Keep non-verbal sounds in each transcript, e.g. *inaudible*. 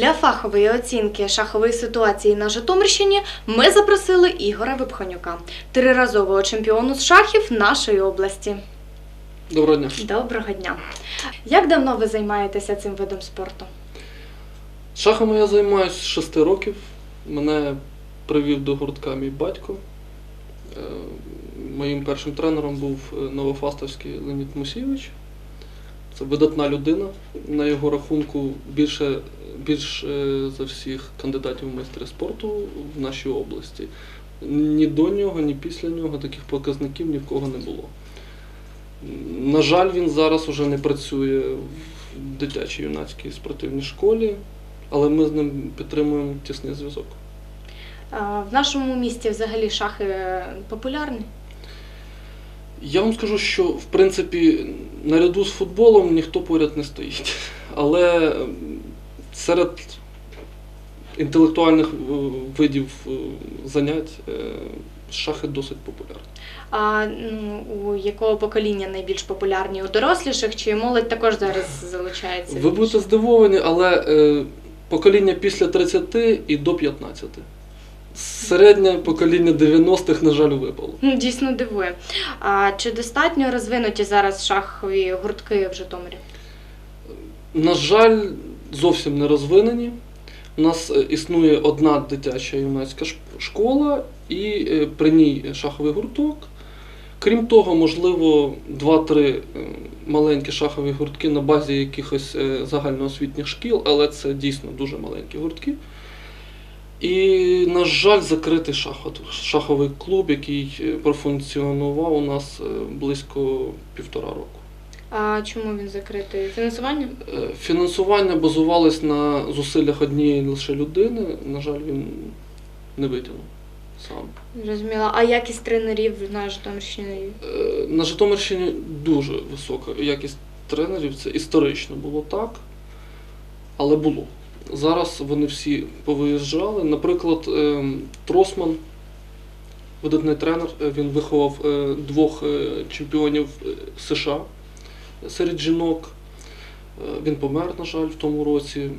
Для фахової оцінки шахової ситуації на Житомирщині ми запросили Ігоря Випхонюка, триразового чемпіону з шахів нашої області. Доброго дня. Доброго дня! Як давно ви займаєтеся цим видом спорту? Шахами я займаюся з 6 років. Мене привів до гуртка мій батько. Е, Моїм першим тренером був е, Новофастовський Леонід Мусійович. Це видатна людина. На його рахунку більше, більш е, за всіх кандидатів в майстри спорту в нашій області. Ні до нього, ні після нього таких показників ні в кого не було. На жаль, він зараз уже не працює в дитячій юнацькій спортивній школі, але ми з ним підтримуємо тісний зв'язок. В нашому місті взагалі шахи популярні. Я вам скажу, що в принципі наряду з футболом ніхто поряд не стоїть. Але серед інтелектуальних е, видів е, занять е, шахи досить популярні. А ну, у якого покоління найбільш популярні? У доросліших чи молодь також зараз залучається? Ви будете здивовані, але е, покоління після 30 і до 15. Середнє покоління 90-х, на жаль, випало. Дійсно дивує. А чи достатньо розвинуті зараз шахові гуртки в Житомирі? На жаль, зовсім не розвинені. У нас е, існує одна дитяча юнацька школа і е, при ній шаховий гурток. Крім того, можливо, 2-3 е, маленькі шахові гуртки на базі якихось загальноосвітніх шкіл, але це дійсно дуже маленькі гуртки. І, на жаль, закритий шаховий клуб, який профункціонував у нас близько півтора року. А чому він закритий? Фінансування? Е, Фінансування базувалось на зусиллях однієї лише людини. На жаль, він не витягнув сам. Зрозуміла. А якість тренерів на Житомирщині? Е, На Житомирщині дуже висока якість тренерів. Це історично було так, але було. Зараз вони всі повиїжджали. Наприклад, ем, Тросман, видатний тренер, е, він виховав е, двох е, чемпіонів е, США серед жінок. Е, Він помер, на жаль, в тому році.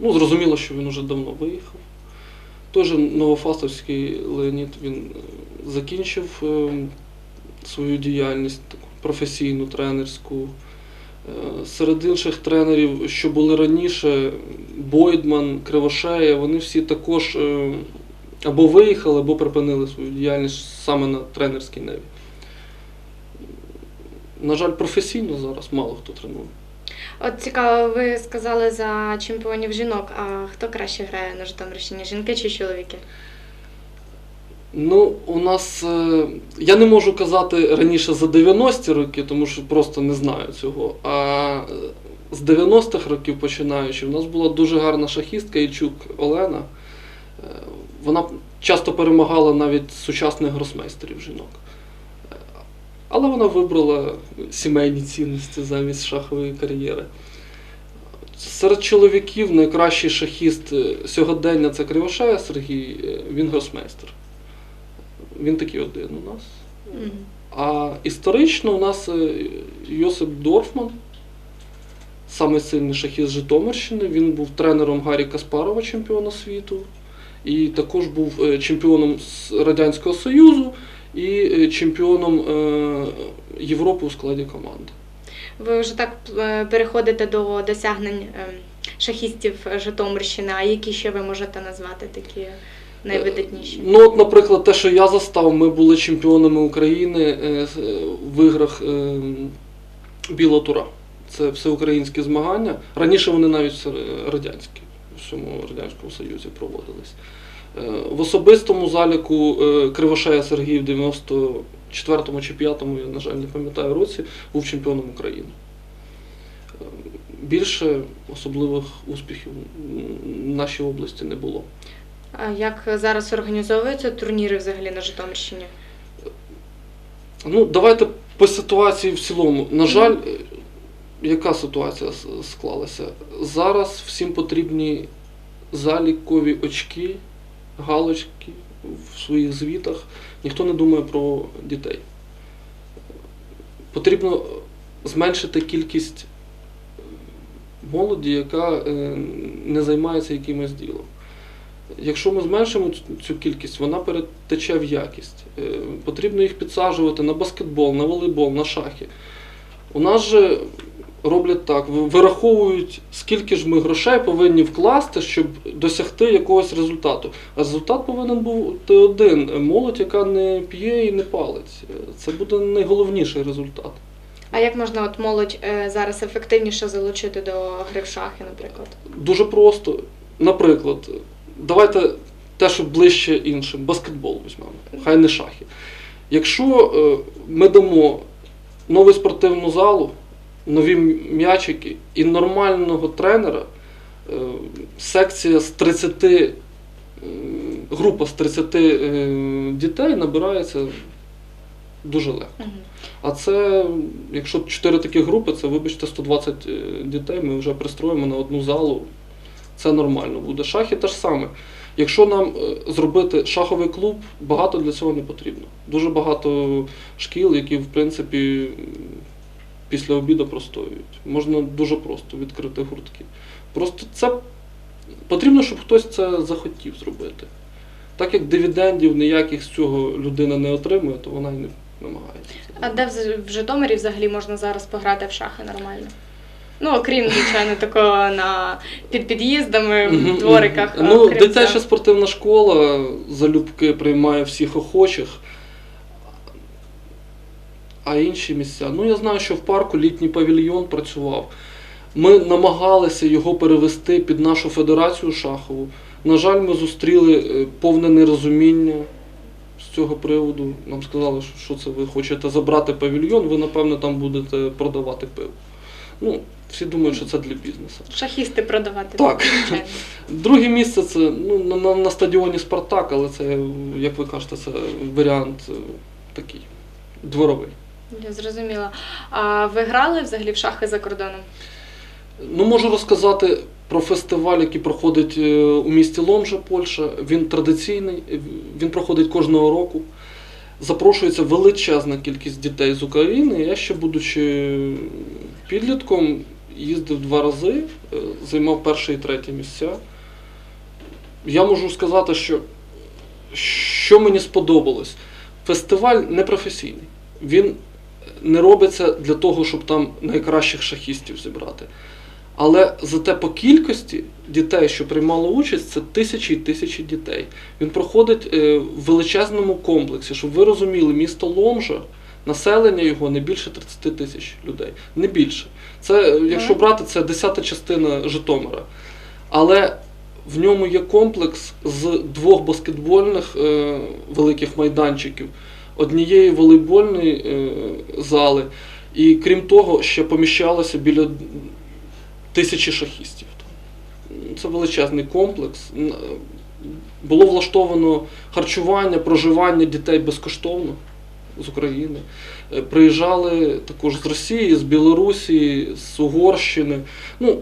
Ну, зрозуміло, що він уже давно виїхав. Же Новофастовський Леонід він е, закінчив е, свою діяльність таку професійну, тренерську. Серед інших тренерів, що були раніше, Бойдман, Кривошея, вони всі також або виїхали, або припинили свою діяльність саме на тренерській неві. На жаль, професійно зараз мало хто тренує. От цікаво, ви сказали за чемпіонів жінок. А хто краще грає на Житомирщині? Жінки чи чоловіки? Ну, у нас. е, Я не можу казати раніше за 90-ті роки, тому що просто не знаю цього. А е, з 90-х років починаючи, у нас була дуже гарна шахістка Ічук Олена. Е, Вона часто перемагала навіть сучасних гросмейстерів жінок. Але вона вибрала сімейні цінності замість шахової кар'єри. Серед чоловіків найкращий шахіст е, сьогодення це Кривошея Сергій, е, він гросмейстер. Він такий один у нас. А історично у нас е, Йосип Дорфман, самий сильний шахіст Житомирщини. Він був тренером Гаррі Каспарова, чемпіона світу, і також був чемпіоном Радянського Союзу і е, чемпіоном е, Європи у складі команди. Ви вже так е, переходите до досягнень шахістів Житомирщини. А які ще ви можете назвати такі найвидатніші? Ну, от, наприклад, те, що я застав, ми були чемпіонами України в іграх Біла Тура. Це всеукраїнські змагання. Раніше вони навіть радянські, в всьому Радянському Союзі проводились. Е, В особистому заліку е, Кривошея Сергій в 94-му чи 5-му, я, на жаль, не пам'ятаю році, був чемпіоном України. Е, Більше особливих успіхів в нашій області не було. А як зараз організовуються турніри взагалі на Житомирщині? Ну, давайте по ситуації в цілому. На жаль, яка ситуація склалася? Зараз всім потрібні залікові очки, галочки в своїх звітах. Ніхто не думає про дітей. Потрібно зменшити кількість молоді, яка е, не займається якимось ділом. Якщо ми зменшимо цю- кількість, вона перетече в якість. Е, Потрібно їх підсаджувати на баскетбол, на волейбол, на шахи. У нас же роблять так, вираховують, скільки ж ми грошей повинні вкласти, щоб досягти якогось результату. А результат повинен бути один: молодь, яка не п'є і не палить. Це буде найголовніший результат. А як можна от молодь е, зараз ефективніше залучити до гри в шахи, наприклад? Дуже просто. Наприклад, давайте те, що ближче іншим, баскетбол візьмемо, хай не шахи. Якщо е, ми дамо нову спортивну залу, нові м'ячики і нормального тренера, е, секція з 30, е, група з 30 е, дітей набирається дуже легко. А це, якщо 4 такі групи, це, вибачте, 120 е, дітей ми вже пристроїмо на одну залу. Це нормально буде. Шахи те ж саме. Якщо нам зробити шаховий клуб, багато для цього не потрібно. Дуже багато шкіл, які, в принципі, після обіду простоюють. Можна дуже просто відкрити гуртки. Просто це потрібно, щоб хтось це захотів зробити. Так як дивідендів ніяких з цього людина не отримує, то вона і не намагається. А де в- Житомирі взагалі можна зараз пограти в шахи нормально? Ну, окрім, звичайно, такого на під під'їздами, в двориках. Ну, дитяча спортивна школа залюбки приймає всіх охочих. А інші місця. Ну, я знаю, що в парку літній павільйон працював. Ми намагалися його перевести під нашу федерацію шахову. На жаль, ми зустріли е, повне нерозуміння з цього приводу. Нам сказали, що- що це ви хочете забрати павільйон, ви, напевно, там будете продавати пиво. Ну, всі думають, що це для бізнесу. Шахісти продавати. Так. звичайно. *laughs* Друге місце це ну, на, на, на стадіоні Спартак, але це, як ви кажете, це варіант е, такий дворовий. Я зрозуміла. А ви грали взагалі в шахи за кордоном? Ну, можу розказати про фестиваль, який проходить е, у місті Ломжа, Польща. Він традиційний, е, він проходить кожного року. Запрошується величезна кількість дітей з України. Я ще, будучи підлітком, їздив два рази, е, займав перше і третє місця. Я можу сказати, що, що мені сподобалось. Фестиваль непрофесійний. Він не робиться для того, щоб там найкращих шахістів зібрати. Але зате по кількості дітей, що приймало участь, це тисячі і тисячі дітей. Він проходить е, в величезному комплексі, щоб ви розуміли, місто Ломжа, населення його не більше 30 тисяч людей. Не більше. Це, е, якщо брати, це десята частина Житомира. Але в ньому є комплекс з двох баскетбольних е, великих майданчиків, однієї волейбольної е, зали, і крім того, ще поміщалося біля тисячі шахістів. Це величезний комплекс. Було влаштовано харчування, проживання дітей безкоштовно з України. Е, Приїжджали також з Росії, з Білорусі, з Угорщини. Ну,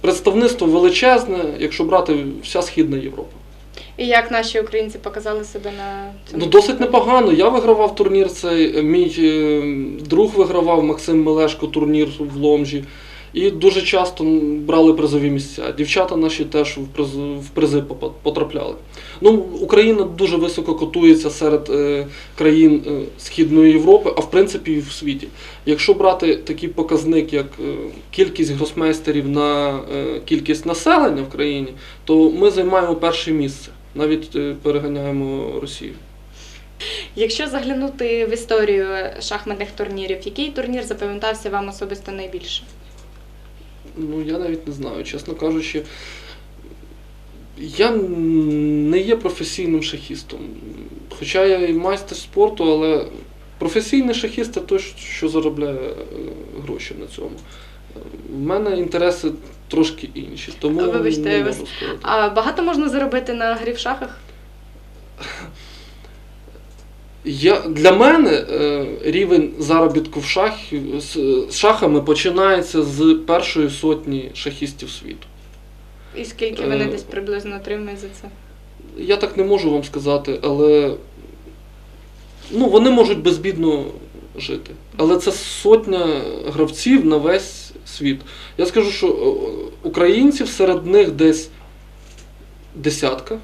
представництво величезне, якщо брати вся Східна Європа. І як наші українці показали себе на цьому? Ну, досить непогано. Я вигравав турнір цей, мій е, друг вигравав Максим Мелешко турнір в Ломжі. І дуже часто брали призові місця. Дівчата наші теж в призи, потрапляли. Ну, Україна дуже високо котується серед е, країн е, Східної Європи, а в принципі і в світі. Якщо брати такий показник, як е, кількість гросмейстерів на е, кількість населення в країні, то ми займаємо перше місце. Навіть е, переганяємо Росію. Якщо заглянути в історію шахматних турнірів, який турнір запам'ятався вам особисто найбільше? Ну, я навіть не знаю, чесно кажучи. Я не є професійним шахістом. Хоча я і майстер спорту, але професійний шахіст це той, що заробляє е, гроші на цьому. У мене інтереси трошки інші, тому вибачте, не можу вас- сказати. А багато можна заробити на грі в шахах? Я, для мене е, рівень заробітку в шахі, з, з шахами починається з першої сотні шахістів світу. І скільки вони Е, десь приблизно отримують за це? Я так не можу вам сказати, але ну, вони можуть безбідно жити. Але це сотня гравців на весь світ. Я скажу, що е, українців серед них десь десятка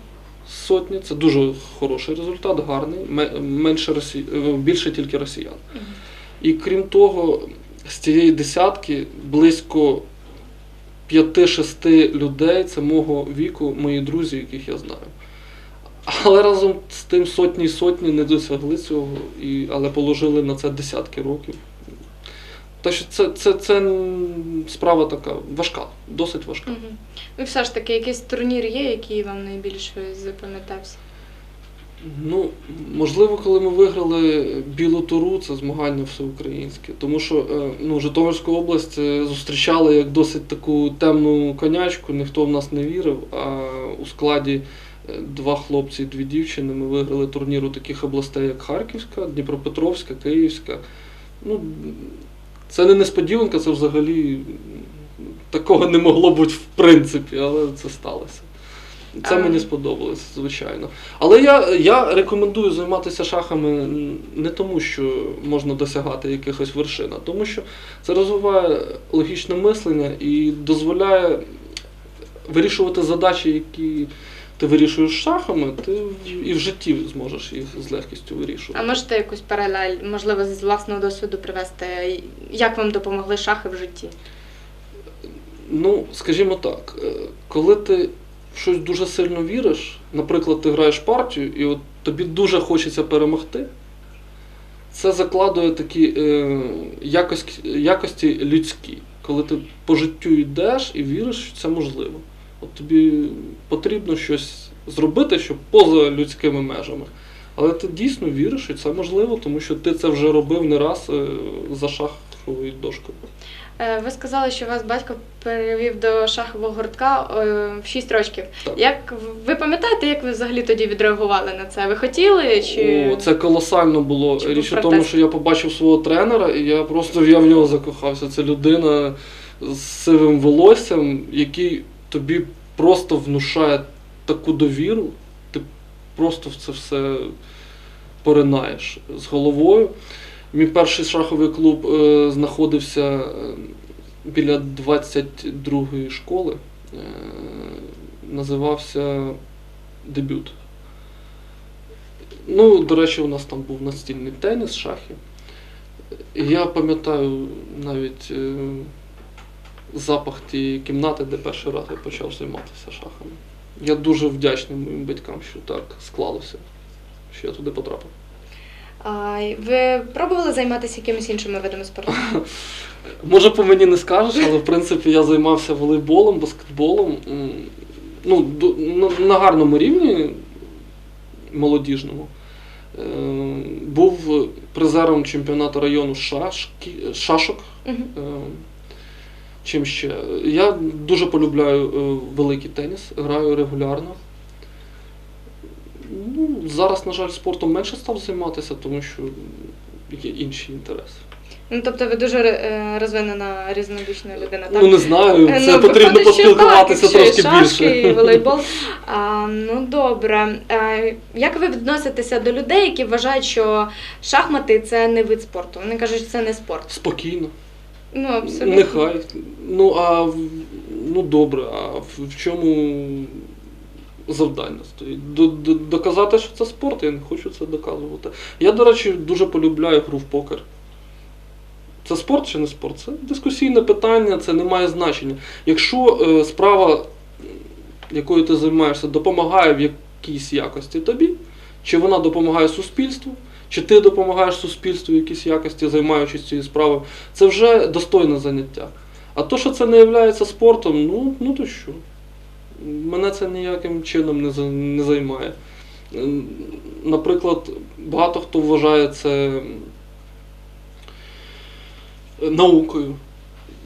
сотні. Це дуже хороший результат, гарний. Менше росі... е, більше тільки росіян. І крім того, з цієї десятки близько 5-6 людей це мого віку, мої друзі, яких я знаю. Але разом з тим сотні й сотні не досягли цього, і, але положили на це десятки років. Так що це, це, це справа така важка, досить важка. Мгм. Ну, все ж таки, якийсь турнір є, який вам найбільше запам'ятався? Ну, можливо, коли ми виграли білу туру, це змагання всеукраїнське. Тому що е, ну, Житомирську область е, зустрічали як досить таку темну конячку, ніхто в нас не вірив. А у складі два хлопці і дві дівчини ми виграли турнір у таких областей, як Харківська, Дніпропетровська, Київська. Ну, це не несподіванка, це взагалі такого не могло бути в принципі, але це сталося. Це мені сподобалось, звичайно. Але я, я рекомендую займатися шахами не тому, що можна досягати якихось вершин, а тому що це розвиває логічне мислення і дозволяє вирішувати задачі, які ти вирішуєш шахами, ти і в житті зможеш їх з легкістю вирішувати. А можете якусь паралель, можливо, з власного досвіду привести, як вам допомогли шахи в житті? Ну, скажімо так, е, коли ти в щось дуже сильно віриш, наприклад, ти граєш партію, і от тобі дуже хочеться перемогти, це закладує такі е, якості, якості людські, коли ти по життю йдеш і віриш, що це можливо. От тобі потрібно щось зробити, щоб поза людськими межами. Але ти дійсно віриш, що це можливо, тому що ти це вже робив не раз е, за шаховою дошкою. Е, Ви сказали, що вас батько перевів до шахового гуртка е, в 6 років. Так. Як ви пам'ятаєте, як ви взагалі тоді відреагували на це? Ви хотіли чи О, це колосально було. Чи Річ у тому, що я побачив свого тренера, і я просто я в нього закохався. Це людина з сивим волоссям, який тобі просто внушає таку довіру, ти просто в це все поринаєш з головою. Мій перший шаховий клуб е, знаходився е, біля 22-ї школи. Е, називався Дебют. Ну, до речі, у нас там був настільний теніс, шахи. Я пам'ятаю навіть е, запах тієї кімнати, де перший раз я почав займатися шахами. Я дуже вдячний моїм батькам, що так склалося, що я туди потрапив. а, ви пробували займатися якимись іншими видами спорту? *laughs* Може, по мені не скажеш, але в принципі я займався волейболом, баскетболом. Ну, на, гарному рівні молодіжному. Е, був призером чемпіонату району шашки, шашок. Чим ще? Я дуже полюбляю е, великий теніс, граю регулярно. Ну, зараз, на жаль, спортом менше став займатися, тому що є інші інтереси. Ну, тобто ви дуже е, розвинена різнобічна людина, так? Ну не знаю, Е, це ну, потрібно поспілкуватися так, трошки шашки, більше. І волейбол. *laughs* А, ну добре. А, як ви відноситеся до людей, які вважають, що шахмати це не вид спорту? Вони кажуть, що це не спорт. Спокійно. Ну, абсолютно. Нехай. Ну а ну добре, а в, чому завдання стоїть? До, до, доказати, що це спорт, я не хочу це доказувати. Я, до речі, дуже полюбляю гру в покер. Це спорт чи не спорт? Це дискусійне питання, це не має значення. Якщо е, справа, якою ти займаєшся, допомагає в якійсь якості тобі, чи вона допомагає суспільству, чи ти допомагаєш суспільству в якійсь якості, займаючись цією справою, це вже достойне заняття. А то, що це не є спортом, ну, ну то що? Мене це ніяким чином не, не займає. Ем, Наприклад, багато хто вважає це наукою.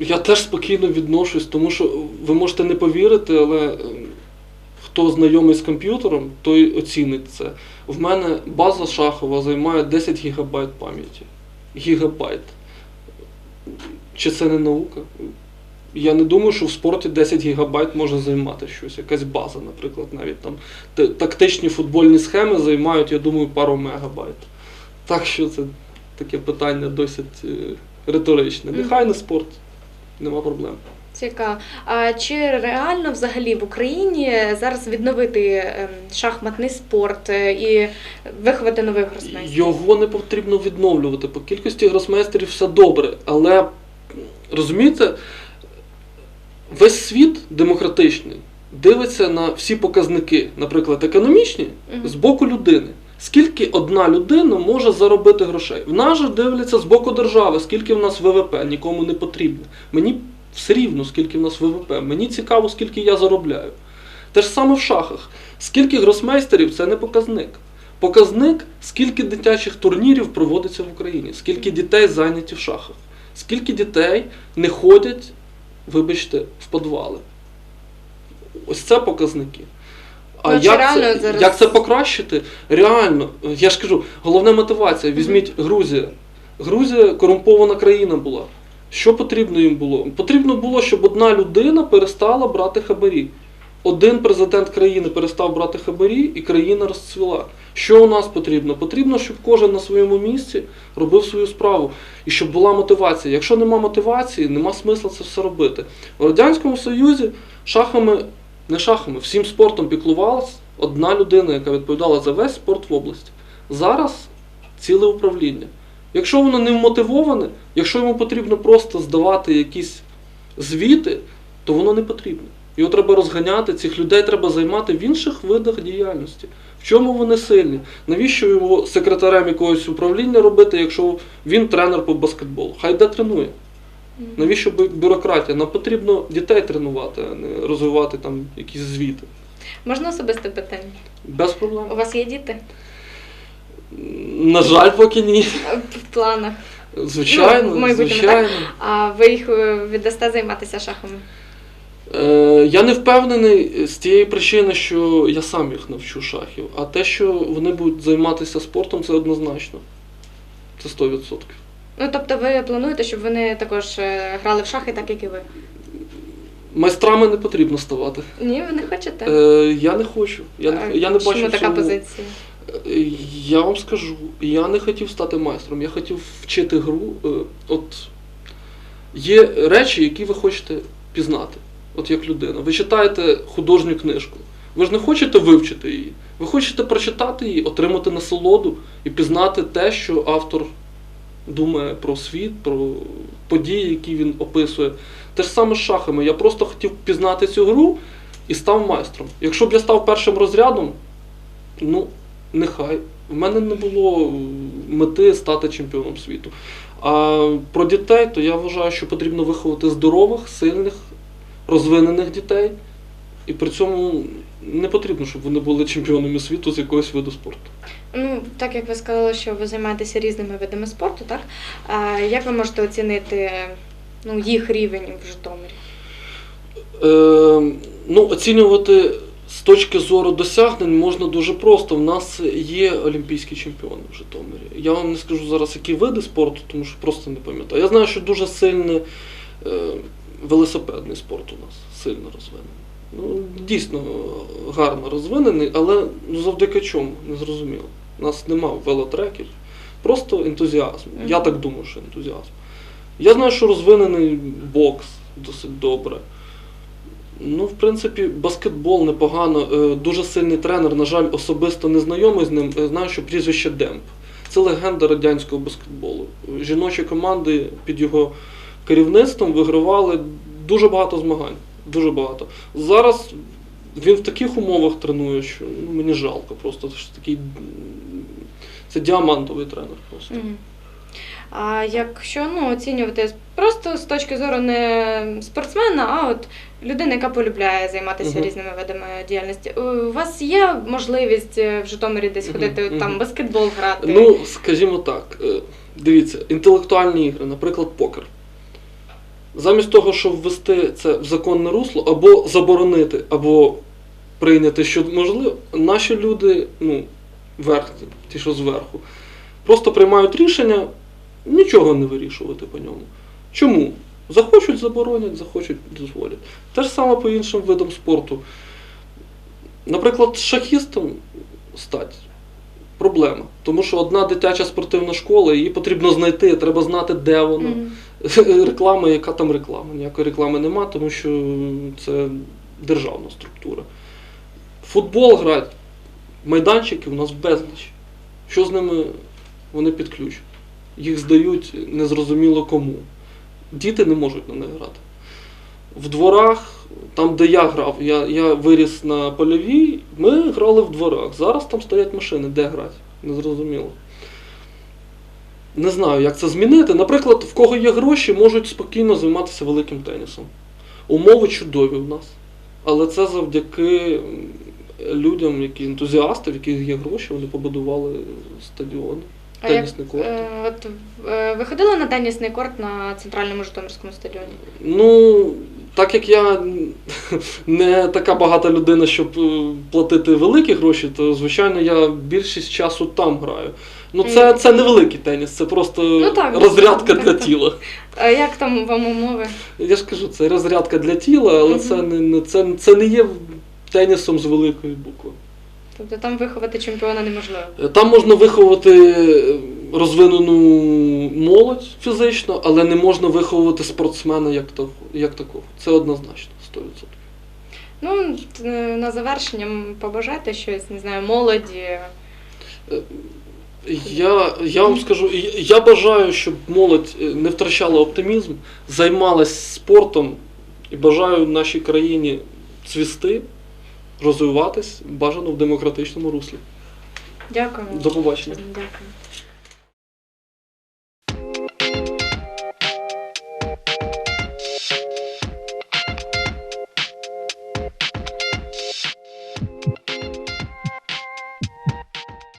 Я теж спокійно відношусь, тому що ви можете не повірити, але ем, хто знайомий з комп'ютером, той оцінить це. В мене база шахова займає 10 гігабайт пам'яті. Гігабайт. Чи це не наука? Я не думаю, що в спорті 10 гігабайт може займати щось, якась база, наприклад, навіть там тактичні футбольні схеми займають, я думаю, пару мегабайт. Так що це таке питання досить е, риторичне. Нехай не спорт. Нема проблем. Цікаво. А чи реально взагалі в Україні зараз відновити ем, шахматний спорт е, і виховати нових гросмейстерів? Його не потрібно відновлювати. По кількості гросмейстерів все добре. Але розумієте, весь світ демократичний дивиться на всі показники, наприклад, економічні, з боку людини. Скільки одна людина може заробити грошей? В нас же дивляться з боку держави, скільки в нас ВВП, нікому не потрібно. Мені все рівно, скільки в нас ВВП. Мені цікаво, скільки я заробляю. Те ж саме в шахах. Скільки гросмейстерів це не показник. Показник, скільки дитячих турнірів проводиться в Україні, скільки дітей зайняті в шахах, скільки дітей не ходять, вибачте, в підвали. Ось це показники. А Ну, як, це, зараз- як це покращити? Реально, я ж кажу, головна мотивація. Візьміть Грузія. Грузія корумпована країна була. Що потрібно їм було? Потрібно було, щоб одна людина перестала брати хабарі. Один президент країни перестав брати хабарі, і країна розцвіла. Що у нас потрібно? Потрібно, щоб кожен на своєму місці робив свою справу. І щоб була мотивація. Якщо нема мотивації, нема смисла це все робити. В Радянському Союзі шахами, не шахами, всім спортом піклувалась одна людина, яка відповідала за весь спорт в області. Зараз ціле управління. Якщо воно не вмотивоване, якщо йому потрібно просто здавати якісь звіти, то воно не потрібно. Його треба розганяти, цих людей треба займати в інших видах діяльності. В чому вони сильні? Навіщо його секретарем якогось управління робити, якщо він тренер по баскетболу? Хай де тренує. Навіщо бюрократія? Нам потрібно дітей тренувати, а не розвивати там якісь звіти. Можна особисте питання? Без проблем. У вас є діти На жаль, поки ні. В планах? Звичайно, Ну, звичайно. А ви їх е, віддасте займатися шахами? Е, я не впевнений з тієї причини, що я сам їх навчу шахів. А те, що вони будуть займатися спортом, це однозначно. Це 100%. Ну тобто ви плануєте, щоб вони також е, грали в шахи, так як і ви? Майстрами не потрібно ставати. Ні, ви не хочете? Е, я не хочу. Я не, я не бачу. Чому така цьому- позиція? Е, Я вам скажу, я не хотів стати майстром, я хотів вчити гру. Е, От є речі, які ви хочете пізнати, от як людина. Ви читаєте художню книжку. Ви ж не хочете вивчити її. Ви хочете прочитати її, отримати насолоду і пізнати те, що автор думає про світ, про події, які він описує. Те ж саме з шахами. Я просто хотів пізнати цю гру і став майстром. Якщо б я став першим розрядом, ну, нехай. В мене не було мети стати чемпіоном світу. А про дітей, то я вважаю, що потрібно виховати здорових, сильних, розвинених дітей. І при цьому не потрібно, щоб вони були чемпіонами світу з якогось виду спорту. Ну, так як ви сказали, що ви займаєтеся різними видами спорту, так? А як ви можете оцінити ну, їх рівень в Житомирі? Е, ну, оцінювати точки зору досягнень можна дуже просто. В нас є олімпійські чемпіони в Житомирі. Я вам не скажу зараз, які види спорту, тому що просто не пам'ятаю. Я знаю, що дуже сильний е, велосипедний спорт у нас сильно розвинений. Ну, дійсно гарно розвинений, але ну, завдяки чому? Не зрозуміло. У нас нема велотреків, просто ентузіазм. Я так думаю, що ентузіазм. Я знаю, що розвинений бокс досить добре. Ну, в принципі, баскетбол непогано. Е, Дуже сильний тренер, на жаль, особисто не знайомий з ним. Е, Знаю, що прізвище Демп. Це легенда радянського баскетболу. Жіночі команди під його керівництвом вигравали дуже багато змагань. Дуже багато. Зараз він в таких умовах тренує, що ну, мені жалко просто. Це такий. Це діамантовий тренер просто. Мгм. А якщо ну, оцінювати просто з точки зору не спортсмена, а от людина, яка полюбляє займатися Мгм. різними видами діяльності, у вас є можливість е, в Житомирі десь Мгм, ходити, от там баскетбол грати? Ну, скажімо так, е, дивіться, інтелектуальні ігри, наприклад, покер. Замість того, щоб ввести це в законне русло, або заборонити, або прийняти, що можливо, наші люди, ну, верхні, ті, що зверху, просто приймають рішення нічого не вирішувати по ньому. Чому? Захочуть, заборонять, захочуть, дозволять. Те ж саме по іншим видам спорту. Наприклад, шахістом стать проблема. Тому що одна дитяча спортивна школа, її потрібно знайти, треба знати, де вона. Мгм. *laughs* Реклама, яка там реклама? Ніякої реклами нема, тому що це державна структура. Футбол грають, майданчики у нас безліч. Що з ними вони під ключ? Їх здають незрозуміло кому. Діти не можуть на них грати. В дворах, там, де я грав, я, я виріс на польовій, ми грали в дворах. Зараз там стоять машини, де грати? Незрозуміло. Не знаю, як це змінити. Наприклад, в кого є гроші, можуть спокійно займатися великим тенісом. Умови чудові в нас. Але це завдяки людям, які ентузіасти, в яких є гроші, вони побудували стадіони. Тенісний корт. е, от, е, ви ходили на тенісний корт на центральному Житомирському стадіоні? Ну, так як я не така багата людина, щоб е, платити великі гроші, то звичайно я більшість часу там граю. Ну, це, це не великий теніс, це просто Ну, так, розрядка так, для так. *laughs* тіла. А як там вам умови? Я ж кажу, це розрядка для тіла, але Мгм. це, не, не, це, це не є тенісом з великої букви. Тобто там виховати чемпіона неможливо. Е, Там можна виховати е, розвинену молодь фізично, але не можна виховувати спортсмена як, як такого. Це однозначно, 100%. Ну, е, на завершення м, побажайте щось, не знаю, молоді. Я, я вам скажу, я- бажаю, щоб молодь не втрачала оптимізм, займалась спортом і бажаю нашій країні цвісти, розвиватись, бажано в демократичному руслі. Дякую. До побачення. Дякую.